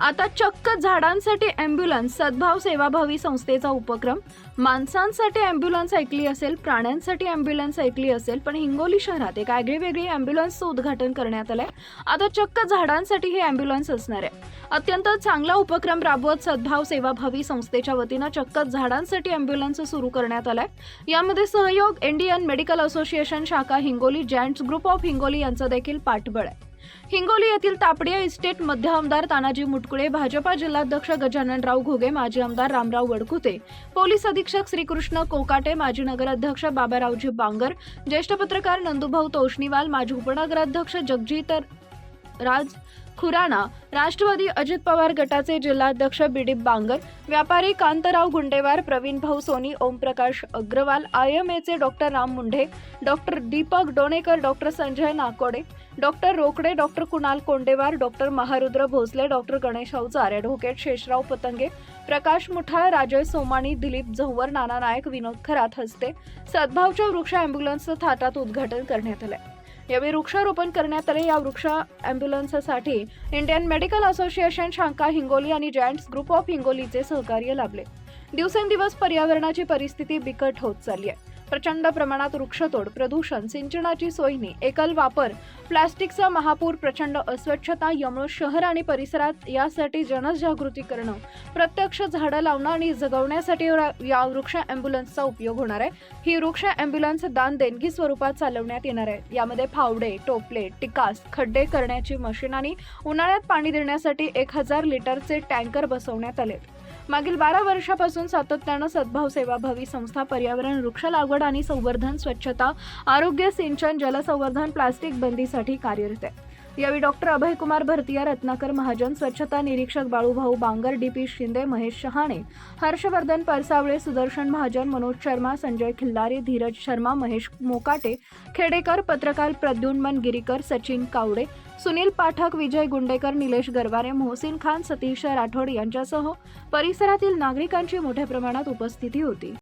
आता चक्क झाडांसाठी अँब्युलन्स सद्भाव सेवाभावी संस्थेचा उपक्रम. माणसांसाठी अँब्युलन्स ऐकली असेल प्राण्यांसाठी अँब्युलन्स ऐकली असेल पण हिंगोली शहरात एक आगळी वेगळी अँब्युलन्सचं उद्घाटन करण्यात आलंय. आता चक्क झाडांसाठी हे अँब्युलन्स असणार आहे. अत्यंत चांगला उपक्रम राबवत सद्भाव सेवाभावी संस्थेच्या वतीनं चक्क झाडांसाठी अँब्युलन्स सुरू करण्यात आलाय. यामध्ये सहयोग इंडियन मेडिकल असोसिएशन शाखा Hingoli gents group of Hingoli यांचं देखील पाठबळ आहे. हिंगोली येथील तापडिया इस्टेट मध्य आमदार तानाजी मुटकुळे भाजपा जिल्हाध्यक्ष गजाननराव घोगे माजी आमदार रामराव वडकुते पोलीस अधीक्षक श्रीकृष्ण कोकाटे माजी नगराध्यक्ष बाबारावजी बांगर ज्येष्ठ पत्रकार नंदुभाऊ तोष्णीवाल माजी उपनगराध्यक्ष जगजीत राज खुराणा राष्ट्रवादी अजित पवार गटाचे जिल्हाध्यक्ष बिडीप बांगर व्यापारी कांतराव Gundewar Pravin Bhau Soni Omprakash Agrawal I M एचे doctor Ram Munde doctor Deepak Donekar doctor Sanjay Nakode doctor Rokde doctor Kunal Kondewar doctor Maharudra Bhosale doctor Ganesh Avjar advocate Sheshrao Patange Prakash Muthal Rajay Somani Dilip Jhanwar नाना नायक विनोद खरात हस्ते सद्भावच्या वृक्ष अँब्युलन्सचं थाटात उद्घाटन करण्यात आलंय. यावेळी वृक्षारोपण करण्यात आले या वृक्ष अँब्युलन्ससाठी इंडियन मेडिकल असोसिएशन शांका हिंगोली आणि जॅन्ट्स ग्रुप ऑफ हिंगोलीचे सहकार्य लाभले. दिवसेंदिवस पर्यावरणाची परिस्थिती बिकट होत चालली आहे. प्रचंड प्रमाणात वृक्षतोड प्रदूषण सिंचनाची सोयीने एकल वापर प्लास्टिकचा महापूर प्रचंड अस्वच्छता यामुळे शहर आणि परिसरात यासाठी जनजागृती करणं प्रत्यक्ष झाडं लावणं आणि जगवण्यासाठी या- या वृक्ष अँब्युलन्सचा उपयोग होणार आहे. ही वृक्ष अँब्युलन्स दान देणगी स्वरूपात चालवण्यात येणार आहे. यामध्ये फावडे टोपले टिकास खड्डे करण्याची मशीन आणि उन्हाळ्यात पाणी देण्यासाठी एक हजार लिटरचे टँकर बसवण्यात आले. मागील बारा वर्षापासून सातत्यानं सद्भाव सेवाभावी संस्था पर्यावरण वृक्ष लागवड आणि संवर्धन स्वच्छता आरोग्य सिंचन जलसंवर्धन प्लास्टिक बंदीसाठी कार्यरत आहे. यावेळी डॉक्टर अभयकुमार भरतिया रत्नाकर महाजन स्वच्छता निरीक्षक बाळूभाऊ बांगर डी पी शिंदे महेश शहाणे हर्षवर्धन परसावळे सुदर्शन महाजन मनोज शर्मा संजय खिल्लारे धीरज शर्मा महेश मोकाटे खेडेकर पत्रकार प्रद्युन्मन गिरीकर सचिन कावडे सुनील पाठक विजय गुंडेकर निलेश गरवारे मोहसिन खान सतीश राठोड यांच्यासह परिसरातील नागरिकांची मोठ्या प्रमाणात उपस्थिती होती.